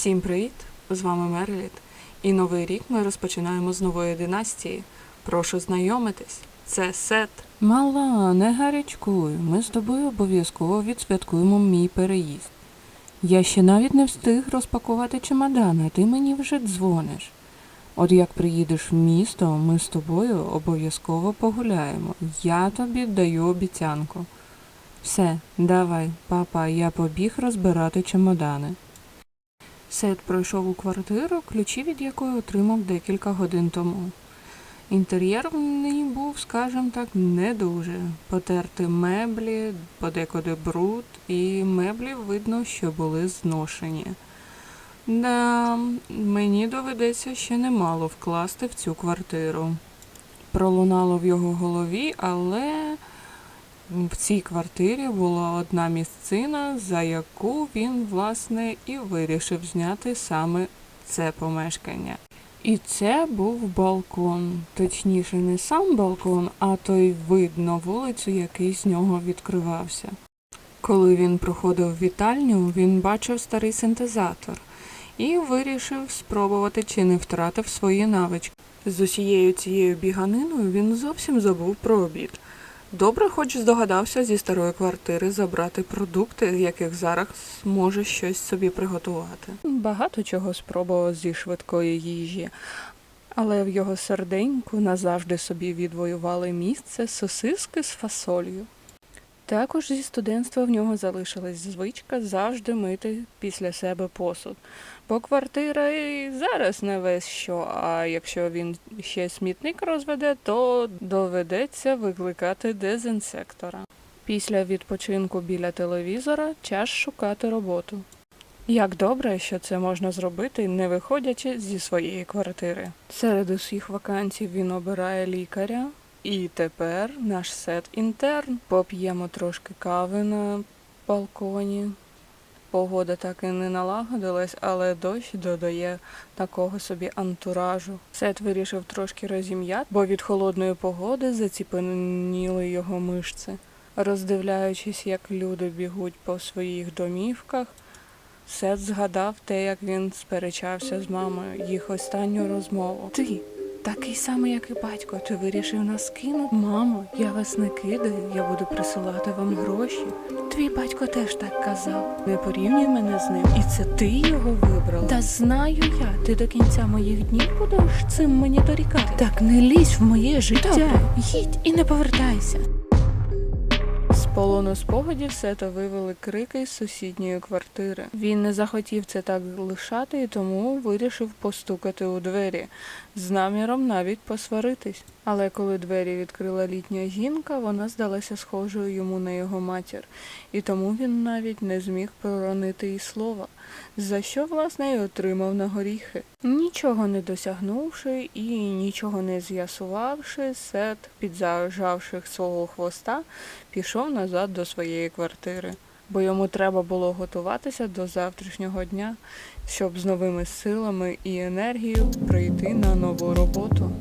Всім привіт! З вами Мерліт. І новий рік ми розпочинаємо з нової династії. Прошу знайомитись. Це Сет. Мала, не гарячкуй. Ми з тобою обов'язково відсвяткуємо мій переїзд. Я ще навіть не встиг розпакувати чемодан, а ти мені вже дзвониш. От як приїдеш в місто, ми з тобою обов'язково погуляємо. Я тобі даю обіцянку. Все, давай, папа, я побіг розбирати чемодани. Сет пройшов у квартиру, ключі від якої отримав декілька годин тому. Інтер'єр в ній був, скажімо так, не дуже. Потерти меблі, подекуди бруд, і меблі видно, що були зношені. Да, мені доведеться ще немало вкласти в цю квартиру. Пролунало в його голові, але в цій квартирі була одна місцина, за яку він, власне, і вирішив зняти саме це помешкання. І це був балкон. Точніше, не сам балкон, а той вид на вулицю, який з нього відкривався. Коли він проходив вітальню, він бачив старий синтезатор і вирішив спробувати, чи не втратив свої навички. З усією цією біганиною він зовсім забув про обід. Добре, хоч здогадався зі старої квартири забрати продукти, з яких зараз може щось собі приготувати. Багато чого спробував зі швидкої їжі, але в його серденьку назавжди собі відвоювали місце сосиски з фасолью. Також зі студентства в нього залишилась звичка завжди мити після себе посуд, бо квартира і зараз не весь що, а якщо він ще смітник розведе, то доведеться викликати дезінсектора. Після відпочинку біля телевізора час шукати роботу. Як добре, що це можна зробити, не виходячи зі своєї квартири. Серед усіх вакансій він обирає лікаря, і тепер наш сет інтерн. Поп'ємо трошки кави на балконі. Погода так і не налагодилась, але дощ додає такого собі антуражу. Сет вирішив трошки розім'яти, бо від холодної погоди заціпеніли його мишці. Роздивляючись, як люди бігуть по своїх домівках, Сет згадав те, як він сперечався з мамою, їх останню розмову. Ти такий самий, як і батько, ти вирішив нас кинути? Мамо, я вас не кидаю, я буду присилати вам гроші. Твій батько теж так казав. Не порівнюй мене з ним. І це ти його вибрала. Та знаю я, ти до кінця моїх днів будеш цим мені дорікати. Так не лізь в моє життя. Добре, їдь і не повертайся. Полону спогадів Сета вивели крики з сусідньої квартири. Він не захотів це так лишати і тому вирішив постукати у двері, з наміром навіть посваритись. Але коли двері відкрила літня жінка, вона здалася схожою йому на його матір, і тому він навіть не зміг проронити і слова, за що, власне, й отримав на горіхи. Нічого не досягнувши і нічого не з'ясувавши, Сет, підзажавши свого хвоста, пішов назад до своєї квартири, бо йому треба було готуватися до завтрашнього дня, щоб з новими силами і енергією прийти на нову роботу.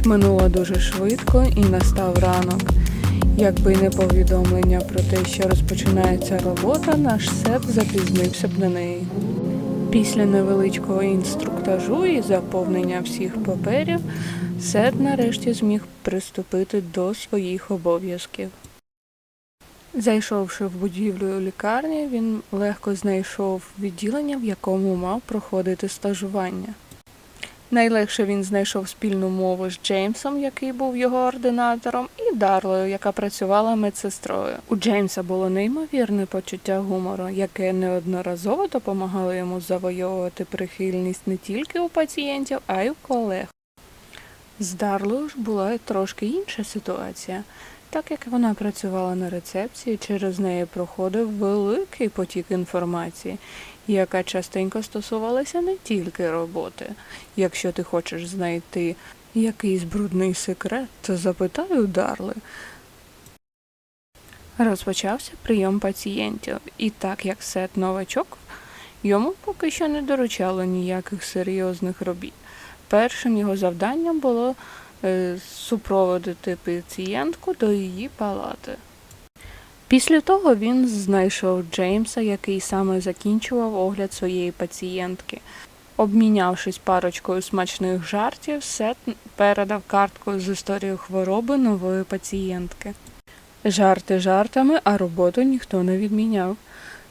Ніч минула дуже швидко і настав ранок. Якби не повідомлення про те, що розпочинається робота, наш сет запізнився б на неї. Після невеличкого інструктажу і заповнення всіх паперів, Сет нарешті зміг приступити до своїх обов'язків. Зайшовши в будівлю лікарні, він легко знайшов відділення, в якому мав проходити стажування. Найлегше він знайшов спільну мову з Джеймсом, який був його ординатором, і Дарлою, яка працювала медсестрою. У Джеймса було неймовірне почуття гумору, яке неодноразово допомагало йому завойовувати прихильність не тільки у пацієнтів, а й у колег. З Дарлою ж була трошки інша ситуація. Так як вона працювала на рецепції, через неї проходив великий потік інформації, яка частенько стосувалася не тільки роботи. Якщо ти хочеш знайти Якийсь брудний секрет, запитаю Дарли. Розпочався прийом пацієнтів, і так як Сет новачок, йому поки що не доручало ніяких серйозних робіт. Першим його завданням було супроводити пацієнтку до її палати. Після того він знайшов Джеймса, який саме закінчував огляд своєї пацієнтки. Обмінявшись парочкою смачних жартів, Сет передав картку з історією хвороби нової пацієнтки. Жарти жартами, а роботу ніхто не відміняв.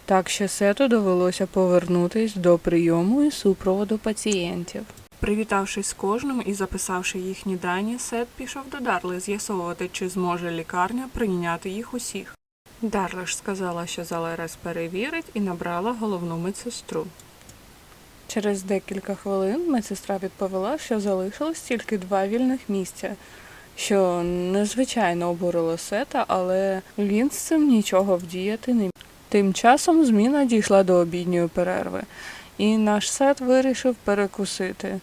Так що Сету довелося повернутись до прийому і супроводу пацієнтів. Привітавшись з кожним і записавши їхні дані, Сет пішов до Дарли з'ясовувати, чи зможе лікарня прийняти їх усіх. Дарла ж сказала, що Залерес перевірить і набрала головну медсестру. Через декілька хвилин медсестра відповіла, що залишилось тільки два вільних місця, що незвичайно обурило Сета, але він з цим нічого вдіяти не міг. Тим часом зміна дійшла до обідньої перерви, і наш сет вирішив перекусити.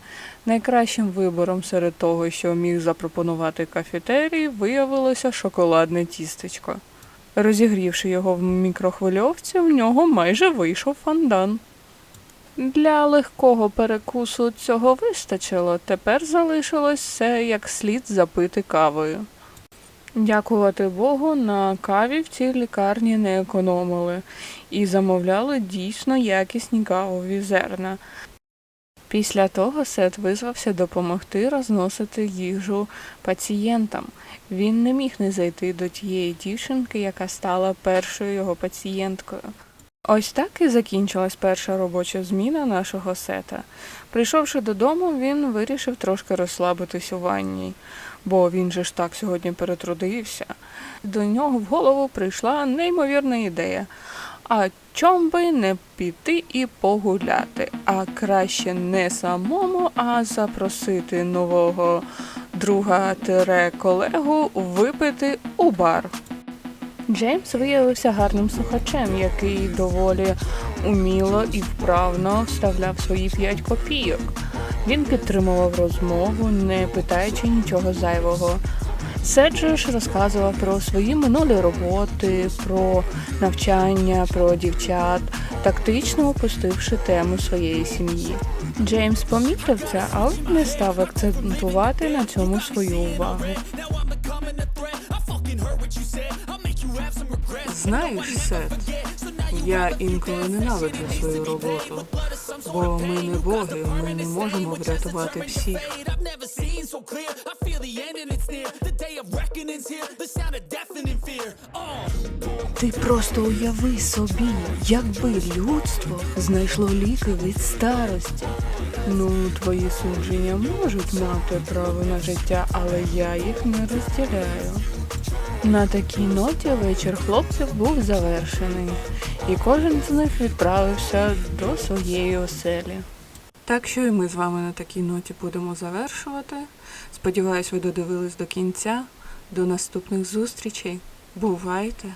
Найкращим вибором серед того, що міг запропонувати кафетерій, виявилося шоколадне тістечко. Розігрівши його в мікрохвильовці, в нього майже вийшов фондан. Для легкого перекусу цього вистачило, тепер залишилось все як слід запити кавою. Дякувати Богу, на каві в цій лікарні не економили і замовляли дійсно якісні кавові зерна. Після того Сет визвався допомогти розносити їжу пацієнтам. Він не міг не зайти до тієї дівчинки, яка стала першою його пацієнткою. Ось так і закінчилась перша робоча зміна нашого сета. Прийшовши додому, він вирішив трошки розслабитись у ванні, бо він же ж так сьогодні перетрудився. До нього в голову прийшла неймовірна ідея. А чом би не піти і погуляти, а краще не самому, а запросити нового друга тире колегу випити у бар. Джеймс виявився гарним слухачем, який доволі уміло і вправно вставляв свої п'ять копійок. Він підтримував розмову, не питаючи нічого зайвого. Седжо ж розказував про свої минулі роботи, про навчання, про дівчат, тактично опустивши тему своєї сім'ї. Джеймс помітив це, але не став акцентувати на цьому свою увагу. Знаєш, Сет, я інколи ненавиджу свою роботу, бо ми не боги, ми не можемо врятувати всіх. Ти просто уяви собі, якби людство знайшло ліки від старості. Ну, твої судження можуть мати право на життя, але я їх не розділяю. На такій ноті вечір хлопців був завершений, і кожен з них відправився до своєї оселі. Так що і ми з вами на такій ноті будемо завершувати. Сподіваюсь, ви додивились до кінця. До наступних зустрічей. Бувайте!